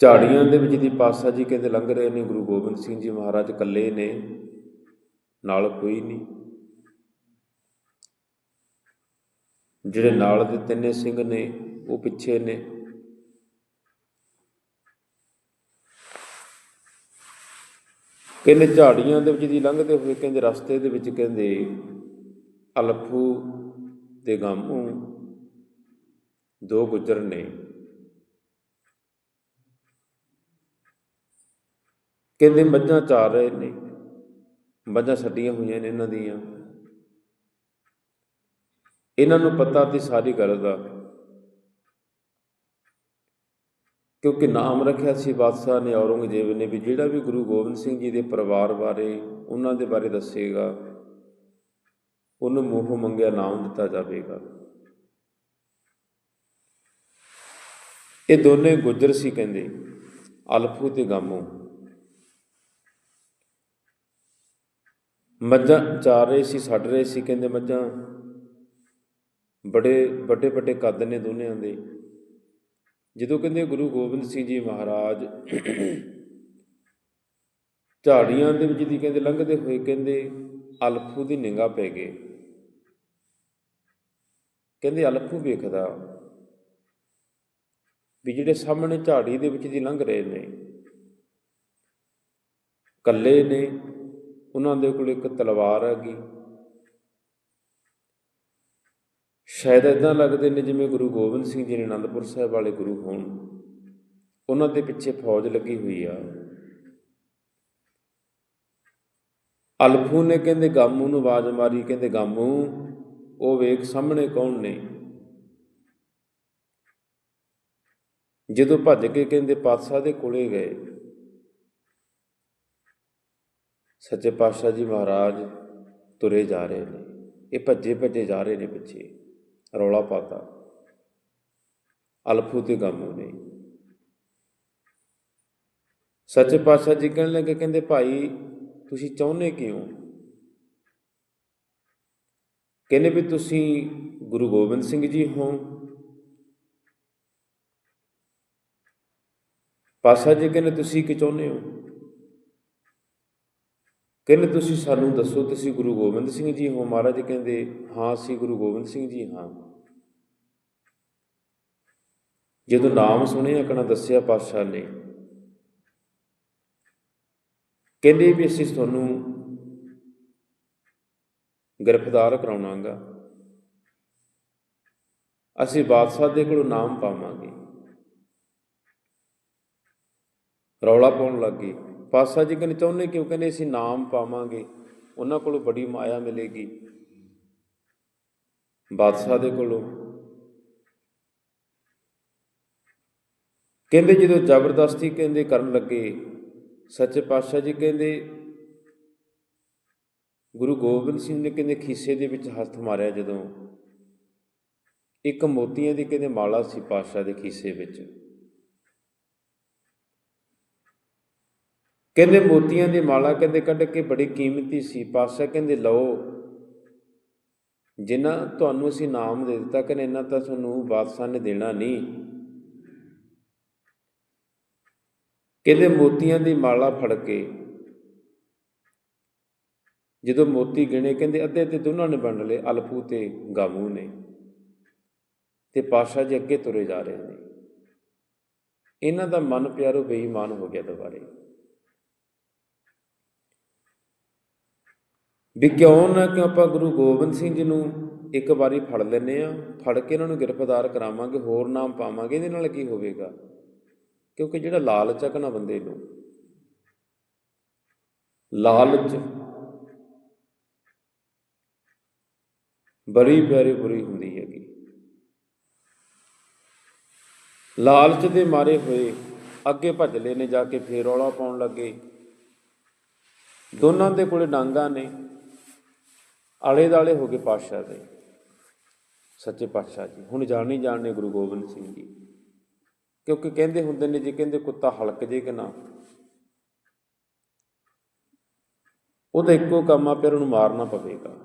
ਝਾੜੀਆਂ ਦੇ ਵਿੱਚ ਦੀ ਪਾਸਾ ਜੀ ਕਹਿੰਦੇ ਲੰਘ ਰਹੇ ਨੇ, ਗੁਰੂ ਗੋਬਿੰਦ ਸਿੰਘ ਜੀ ਮਹਾਰਾਜ ਇਕੱਲੇ ਨੇ, ਨਾਲ ਕੋਈ ਨਹੀਂ। ਜਿਹੜੇ ਨਾਲ ਦੇ ਤਿੰਨੇ ਸਿੰਘ ਨੇ, ਉਹ ਪਿੱਛੇ ਨੇ। ਕਹਿੰਦੇ ਝਾੜੀਆਂ ਦੇ ਵਿੱਚ ਦੀ ਲੰਘਦੇ ਹੋਏ ਕਹਿੰਦੇ ਰਸਤੇ ਦੇ ਵਿੱਚ ਕਹਿੰਦੇ ਅਲਫੂ ਤੇ ਗਾਮੂ ਦੋ ਗੁਜ਼ਰ ਨੇ। ਕਹਿੰਦੇ ਮੱਝਾਂ ਚਾਰ ਰਹੇ ਨੇ। ਮੱਝਾਂ ਛੱਡੀਆਂ ਹੋਈਆਂ ਨੇ ਇਹਨਾਂ ਦੀਆਂ। ਇਹਨਾਂ ਨੂੰ ਪਤਾ ਤੇ ਸਾਰੀ ਗੱਲ ਦਾ। ਕਿਉਂਕਿ ਨਾਮ ਰੱਖਿਆ ਸੀ ਬਾਦਸ਼ਾਹ ਨੇ ਔਰੰਗਜ਼ੇਬ ਨੇ ਵੀ, ਜਿਹੜਾ ਵੀ ਗੁਰੂ ਗੋਬਿੰਦ ਸਿੰਘ ਜੀ ਦੇ ਪਰਿਵਾਰ ਬਾਰੇ ਉਹਨਾਂ ਦੇ ਬਾਰੇ ਦੱਸੇਗਾ, ਉਹਨੂੰ ਮੂੰਹੋਂ ਮੰਗਿਆ ਨਾਮ ਦਿੱਤਾ ਜਾਵੇਗਾ। ਇਹ ਦੋਨੇ ਗੁੱਜਰ ਸੀ ਕਹਿੰਦੇ, ਅਲਫੂ ਤੇ ਗਾਮੂ। ਮੱਝਾਂ ਚਾਰ ਰਹੇ ਸੀ ਛੱਡ ਰਹੇ ਸੀ, ਕਹਿੰਦੇ ਮੱਝਾਂ ਬੜੇ, ਵੱਡੇ ਵੱਡੇ ਕੱਦ ਨੇ ਦੋਨਿਆਂ ਦੇ। ਜਦੋਂ ਕਹਿੰਦੇ ਗੁਰੂ ਗੋਬਿੰਦ ਸਿੰਘ ਜੀ ਮਹਾਰਾਜ ਝਾੜੀਆਂ ਦੇ ਵਿੱਚ ਦੀ ਕਹਿੰਦੇ, ਲੰਘਦੇ ਹੋਏ ਕਹਿੰਦੇ ਅਲਫੂ ਦੀ ਨਿਗਾਹ ਪੈ ਗਏ। ਕਹਿੰਦੇ ਅਲਫੂ ਵੇਖਦਾ ਵੀ ਜਿਹੜੇ ਸਾਹਮਣੇ ਝਾੜੀ ਦੇ ਵਿੱਚ ਦੀ ਲੰਘ ਰਹੇ ਨੇ ਕੱਲੇ ਨੇ ਉਹਨਾਂ ਦੇ ਕੋਲ ਇੱਕ ਤਲਵਾਰ ਹੈਗੀ। ਸ਼ਾਇਦ ਇਦਾਂ ਲੱਗਦੇ ਨੇ ਜਿਵੇਂ ਗੁਰੂ ਗੋਬਿੰਦ ਸਿੰਘ ਜੀ ਨੇ ਅਨੰਦਪੁਰ ਸਾਹਿਬ ਵਾਲੇ ਗੁਰੂ ਹੋਣ। ਉਹਨਾਂ ਦੇ ਪਿੱਛੇ ਫੌਜ ਲੱਗੀ ਹੋਈ ਆ। ਅਲਫੂ ਨੇ ਕਹਿੰਦੇ, ਗਾਮੂ ਨੂੰ ਆਵਾਜ਼ ਮਾਰੀ। ਕਹਿੰਦੇ, ਗਾਮੂ, ਉਹ ਵੇਖ ਸਾਹਮਣੇ ਕੌਣ ਨੇ? ਜਦੋਂ ਭੱਜ ਕੇ ਕਹਿੰਦੇ, ਪਾਤਸ਼ਾਹ ਦੇ ਕੋਲੇ ਗਏ। ਸੱਚੇ ਪਾਤਸ਼ਾਹ ਜੀ ਮਹਾਰਾਜ ਤੁਰੇ ਜਾ ਰਹੇ ਨੇ। ਇਹ ਭੱਜੇ ਭੱਜੇ ਜਾ ਰਹੇ ਨੇ ਪਿੱਛੇ। ਰੌਲਾ ਪਾਤਾ। ਅਲਫੂ ਤੇ ਗਾਮੂ ਨੇ ਸੱਚੇ ਪਾਤਸ਼ਾਹ ਜੀ ਕਹਿਣ ਲੱਗੇ, ਕਹਿੰਦੇ, ਭਾਈ, ਤੁਸੀਂ ਚਾਹੁੰਦੇ ਕਿਉਂ? ਕਹਿੰਦੇ ਵੀ, ਤੁਸੀਂ ਗੁਰੂ ਗੋਬਿੰਦ ਸਿੰਘ ਜੀ ਹੋ। ਪਾਤਸ਼ਾਹ ਜੀ ਕਹਿੰਦੇ, ਤੁਸੀਂ ਕਿ ਚਾਹੁੰਦੇ ਹੋ? ਕਹਿੰਦੇ ਤੁਸੀਂ ਸਾਨੂੰ ਦੱਸੋ, ਤੁਸੀਂ ਗੁਰੂ ਗੋਬਿੰਦ ਸਿੰਘ ਜੀ ਹੋ, ਮਹਾਰਾਜ ਕਹਿੰਦੇ, ਹਾਂ, ਅਸੀਂ ਗੁਰੂ ਗੋਬਿੰਦ ਸਿੰਘ ਜੀ ਹਾਂ। ਜਦੋਂ ਨਾਮ ਸੁਣਿਆ ਕਣਾ ਦੱਸਿਆ ਪਾਤਸ਼ਾਹ ਨੇ। ਕਹਿੰਦੇ ਵੀ ਅਸੀਂ ਤੁਹਾਨੂੰ ਗ੍ਰਿਫਤਾਰ ਕਰਾਉਣਾਗਾ। ਅਸੀਂ ਬਾਦਸ਼ਾਹ ਦੇ ਕੋਲੋਂ ਨਾਮ ਪਾਵਾਂਗੇ। ਰੌਲਾ ਪਾਉਣ ਲੱਗੇ ਪਾਸਾ ਜੀ ਕਹਿੰਦੇ ਚਾਹੁੰਦੇ ਕਿਉਂ? ਕਹਿੰਦੇ ਅਸੀਂ ਨਾਮ ਪਾਵਾਂਗੇ। ਉਹਨਾਂ ਕੋਲੋਂ ਬੜੀ ਮਾਇਆ ਮਿਲੇਗੀ। ਬਾਦਸ਼ਾਹ ਦੇ ਕੋਲੋਂ। ਕਹਿੰਦੇ ਜਦੋਂ ਜ਼ਬਰਦਸਤੀ ਕਹਿੰਦੇ ਕਰਨ ਲੱਗੇ, ਸੱਚੇ ਪਾਤਸ਼ਾਹ ਜੀ ਕਹਿੰਦੇ, ਗੁਰੂ ਗੋਬਿੰਦ ਸਿੰਘ ਨੇ ਕਹਿੰਦੇ ਖੀਸੇ ਦੇ ਵਿੱਚ ਹੱਥ ਮਾਰਿਆ ਜਦੋਂ। ਇੱਕ ਮੋਤੀਆਂ ਦੀ ਕਹਿੰਦੇ ਮਾਲਾ ਸੀ ਪਾਤਸ਼ਾਹ ਦੇ ਖੀਸੇ ਵਿੱਚ। ਕਹਿੰਦੇ ਮੋਤੀਆਂ ਦੀ ਮਾਲਾ ਕਹਿੰਦੇ ਕੱਢ ਕੇ ਬੜੀ ਕੀਮਤੀ ਸੀ, ਪਾਤਸ਼ਾਹ ਕਹਿੰਦੇ ਲਓ, ਜਿੰਨਾ ਤੁਹਾਨੂੰ ਅਸੀਂ ਨਾਮ ਦੇ ਦਿੱਤਾ, ਕਹਿੰਦੇ ਇਹਨਾਂ ਤਾਂ ਤੁਹਾਨੂੰ ਬਾਦਸ਼ਾਹ ਨੇ ਦੇਣਾ ਨਹੀਂ। ਕਹਿੰਦੇ ਮੋਤੀਆਂ ਦੀ ਮਾਲਾ ਫੜ ਕੇ ਜਦੋਂ ਮੋਤੀ ਗਿਣੇ, ਕਹਿੰਦੇ ਅੱਧੇ ਤੇ ਦੋਨਾਂ ਨੇ ਵੰਡ ਲਏ, ਅਲਫੂ ਤੇ ਗਾਮੂ ਨੇ, ਤੇ ਪਾਸ਼ਾ ਜੀ ਅੱਗੇ ਤੁਰੇ ਜਾ ਰਹੇ ਨੇ। ਇਹਨਾਂ ਦਾ ਮਨ ਪਿਆਰੋ ਬੇਈਮਾਨ ਹੋ ਗਿਆ ਦੁਬਾਰੇ। ਵੀ ਕਿਉਂ ਨਾ ਕਿ ਆਪਾਂ ਗੁਰੂ ਗੋਬਿੰਦ ਸਿੰਘ ਜੀ ਨੂੰ ਇੱਕ ਵਾਰੀ ਫੜ ਲੈਨੇ ਆ ਫੜ ਕੇ ਇਹਨਾਂ ਨੂੰ ਗ੍ਰਿਫਤਾਰ ਕਰਾਵਾਂਗੇ, ਹੋਰ ਨਾਮ ਪਾਵਾਂਗੇ, ਇਹਦੇ ਨਾਲ ਕੀ ਹੋਵੇਗਾ? ਕਿਉਂਕਿ ਜਿਹੜਾ ਲਾਲਚ ਆ ਨਾ ਬੰਦੇ ਨੂੰ, ਲਾਲਚ ਬੜੀ ਪਿਆਰੀ ਬੁਰੀ ਹੁੰਦੀ ਹੈਗੀ। ਲਾਲਚ ਦੇ ਮਾਰੇ ਹੋਏ ਅੱਗੇ ਭੱਜ ਲਏ ਨੇ, ਜਾ ਕੇ ਫੇਰ ਰੌਲਾ ਪਾਉਣ ਲੱਗੇ। ਦੋਨਾਂ ਦੇ ਕੋਲੇ ਡਾਂਗਾ ਨੇ। ਆਲੇ ਦਾਲੇ ਹੋ ਗਏ ਪਾਤਸ਼ਾਹ ਦੇ, ਸੱਚੇ ਪਾਤਸ਼ਾਹ ਜੀ। ਹੁਣ ਜਾਣੀ ਜਾਣਨੇ ਗੁਰੂ ਗੋਬਿੰਦ ਸਿੰਘ ਜੀ, ਕਿਉਂਕਿ ਕਹਿੰਦੇ ਹੁੰਦੇ ਨੇ, ਜੇ ਕਹਿੰਦੇ ਕੁੱਤਾ ਹਲਕ ਜੇ ਕਿ ਨਾ। ਉਹਦਾ ਇੱਕੋ ਕੰਮ ਆ, ਫਿਰ ਉਹਨੂੰ ਮਾਰਨਾ ਪਵੇਗਾ।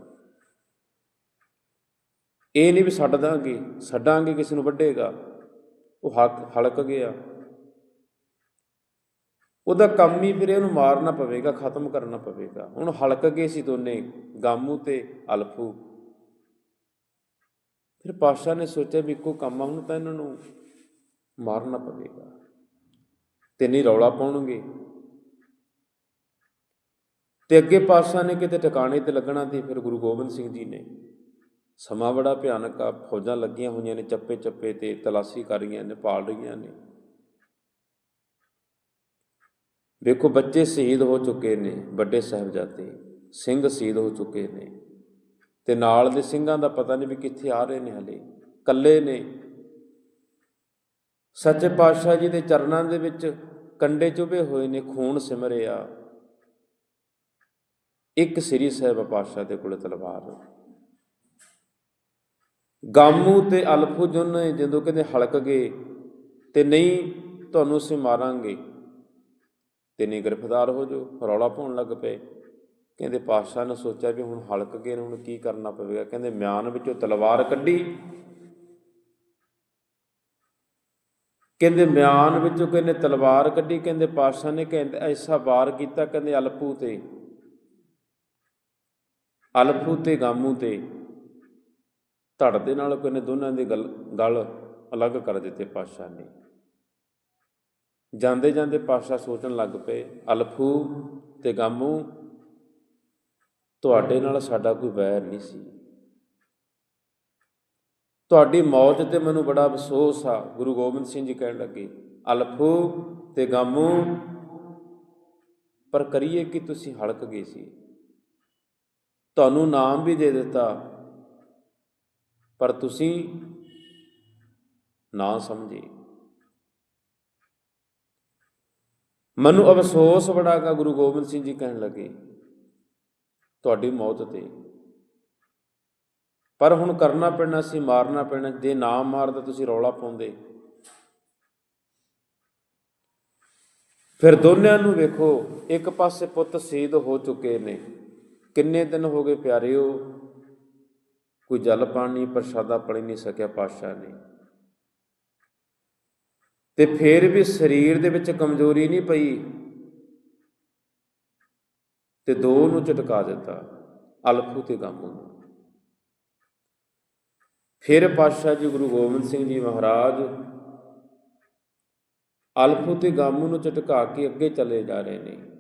ਇਹ ਨਹੀਂ ਵੀ ਛੱਡ ਦਾਂਗੇ, ਛੱਡਾਂਗੇ ਕਿਸੇ ਨੂੰ ਵੱਢੇਗਾ। ਉਹ ਹੱਕ, ਹਲਕ ਗਿਆ। ਉਹਦਾ ਕੰਮ ਹੀ ਫਿਰ ਇਹਨੂੰ ਮਾਰਨਾ ਪਵੇਗਾ, ਖਤਮ ਕਰਨਾ ਪਵੇਗਾ। ਹੁਣ ਹਲਕ ਗਏ ਸੀ ਦੋਨੇ। ਗਾਮੂ ਤੇ ਅਲਫੂ। ਫਿਰ ਪਾਸ਼ਾ ਨੇ ਸੋਚਿਆ ਵੀ ਇੱਕੋ ਕੰਮ ਆ, ਹੁਣ ਤਾਂ ਇਹਨਾਂ ਨੂੰ ਮਾਰਨਾ ਪਵੇਗਾ। ਤੇ ਨਹੀਂ ਰੌਲਾ ਪਾਉਣਗੇ। ਤੇ ਅੱਗੇ ਪਾਸ਼ਾ ਨੇ ਕਿਤੇ ਟਿਕਾਣੇ ਤੇ ਲੱਗਣਾ ਤੇ ਫਿਰ ਗੁਰੂ ਗੋਬਿੰਦ ਸਿੰਘ ਜੀ ਨੇ ਸਮਾਂ ਬੜਾ ਭਿਆਨਕ ਆ, ਫੌਜਾਂ ਲੱਗੀਆਂ ਹੋਈਆਂ ਨੇ, ਚੱਪੇ ਚੱਪੇ ਤੇ ਤਲਾਸ਼ੀ ਕਰ ਰਹੀਆਂ ਨੇ, ਪਾਲ ਰਹੀਆਂ ਨੇ। ਵੇਖੋ ਬੱਚੇ ਸ਼ਹੀਦ ਹੋ ਚੁੱਕੇ ਨੇ ਵੱਡੇ ਸਾਹਿਬਜ਼ਾਦੇ। ਸਿੰਘ ਸ਼ਹੀਦ ਹੋ ਚੁੱਕੇ ਨੇ। ਤੇ ਨਾਲ ਦੇ ਸਿੰਘਾਂ ਦਾ ਪਤਾ ਨਹੀਂ ਵੀ ਕਿੱਥੇ ਆ ਰਹੇ ਨੇ ਹਲੇ। ਕੱਲੇ ਨੇ। ਸੱਚੇ ਪਾਤਸ਼ਾਹ ਜੀ ਦੇ ਚਰਨਾਂ ਦੇ ਵਿੱਚ ਕੰਡੇ ਚੁਭੇ ਹੋਏ ਨੇ, ਖੂਨ ਸਿਮਰਿਆ ਇੱਕ ਸ੍ਰੀ ਸਾਹਿਬ ਪਾਤਸ਼ਾਹ ਦੇ ਕੋਲੇ ਤਲਵਾਰ। ਗਾਮੂ ਤੇ ਅਲਫੂ ਜੁਨ ਜਦੋਂ ਕਹਿੰਦੇ ਹਲਕ ਗਏ, ਤੇ ਨਹੀਂ ਤੁਹਾਨੂੰ ਅਸੀਂ ਮਾਰਾਂਗੇ। ਤੇ ਨਹੀਂ ਗ੍ਰਿਫਤਾਰ ਹੋ ਜੋ ਰੌਲਾ ਪਾਉਣ ਲੱਗ ਪਏ। ਕਹਿੰਦੇ ਪਾਤਸ਼ਾਹ ਨੇ ਸੋਚਿਆ ਵੀ ਹੁਣ ਹਲਕ ਗਏ ਨੇ ਹੁਣ ਕੀ ਕਰਨਾ ਪਵੇਗਾ। ਕਹਿੰਦੇ ਮਿਆਨ ਵਿੱਚੋਂ ਤਲਵਾਰ ਕੱਢੀ। ਕਹਿੰਦੇ ਮਿਆਨ ਵਿੱਚੋਂ ਕਹਿੰਦੇ ਤਲਵਾਰ ਕੱਢੀ। ਕਹਿੰਦੇ ਪਾਤਸ਼ਾਹ ਨੇ ਕਹਿੰਦੇ ਐਸਾ ਵਾਰ ਕੀਤਾ ਕਹਿੰਦੇ ਅਲਫੂ ਤੇ। ਅਲਫੂ ਤੇ ਗਾਮੂ ਤੇ। ਧੜ ਦੇ ਨਾਲ ਕਹਿੰਦੇ ਦੋਨਾਂ ਦੇ ਗਲ ਗਲ ਅਲੱਗ ਕਰ ਦਿੱਤੇ ਪਾਤਸ਼ਾਹ ਨੇ। ਜਾਂਦੇ ਜਾਂਦੇ ਪਾਤਸ਼ਾਹ ਸੋਚਣ ਲੱਗ ਪਏ ਅਲਫੂ ਤੇ ਗਾਮੂ। ਤੁਹਾਡੇ ਨਾਲ ਸਾਡਾ ਕੋਈ ਵੈਰ ਨਹੀਂ ਸੀ। ਤੁਹਾਡੀ ਮੌਤ ਤੇ ਮੈਨੂੰ ਬੜਾ ਅਫਸੋਸ ਆ, ਗੁਰੂ ਗੋਬਿੰਦ ਸਿੰਘ ਜੀ ਕਹਿਣ ਲੱਗੇ, ਅਲਫੂ ਤੇ ਗਾਮੂ, ਪਰ ਕਰੀਏ ਕਿ ਤੁਸੀਂ ਹਲਕ ਗਏ ਸੀ। ਤੁਹਾਨੂੰ ਨਾਮ ਵੀ ਦੇ ਦਿੱਤਾ, ਪਰ ਤੁਸੀਂ ਨਾ ਸਮਝੇ। ਮੈਨੂੰ ਅਫਸੋਸ ਬੜਾ ਕਾ ਗੁਰੂ ਗੋਬਿੰਦ ਸਿੰਘ ਜੀ ਕਹਿਣ ਲੱਗੇ। ਤੁਹਾਡੀ ਮੌਤ ਤੇ। ਪਰ ਹੁਣ ਕਰਨਾ ਪੈਣਾ ਸੀ, ਮਾਰਨਾ ਪੈਣਾ। ਜੇ ਨਾ ਮਾਰਦਾ, ਤੁਸੀਂ ਰੌਲਾ ਪਾਉਂਦੇ। ਫਿਰ ਦੋਨਿਆਂ ਨੂੰ ਵੇਖੋ, ਇੱਕ ਪਾਸੇ ਪੁੱਤ ਸ਼ਹੀਦ ਹੋ ਚੁੱਕੇ ਨੇ। ਕਿੰਨੇ ਦਿਨ ਹੋ ਗਏ ਪਿਆਰਿਓ, ਕੋਈ ਜਲ ਪਾਣੀ, ਪ੍ਰਸ਼ਾਦਾ ਪੜੀ ਨਹੀਂ ਸਕਿਆ, ਪਾਤਸ਼ਾਹ ਨੇ। ਤੇ ਫੇਰ ਵੀ ਸਰੀਰ ਦੇ ਵਿੱਚ ਕਮਜ਼ੋਰੀ ਨਹੀਂ ਪਈ। ਤੇ ਦੋ ਨੂੰ ਝਟਕਾ ਦਿੱਤਾ ਅਲਫੂ ਤੇ ਗਾਮੂ ਨੂੰ। ਫਿਰ ਪਾਤਸ਼ਾਹ ਜੀ ਗੁਰੂ ਗੋਬਿੰਦ ਸਿੰਘ ਜੀ ਮਹਾਰਾਜ ਅਲਫੂ ਤੇ ਗਾਮੂ ਨੂੰ ਝਟਕਾ ਕੇ ਅੱਗੇ ਚਲੇ ਜਾ ਰਹੇ ਨੇ।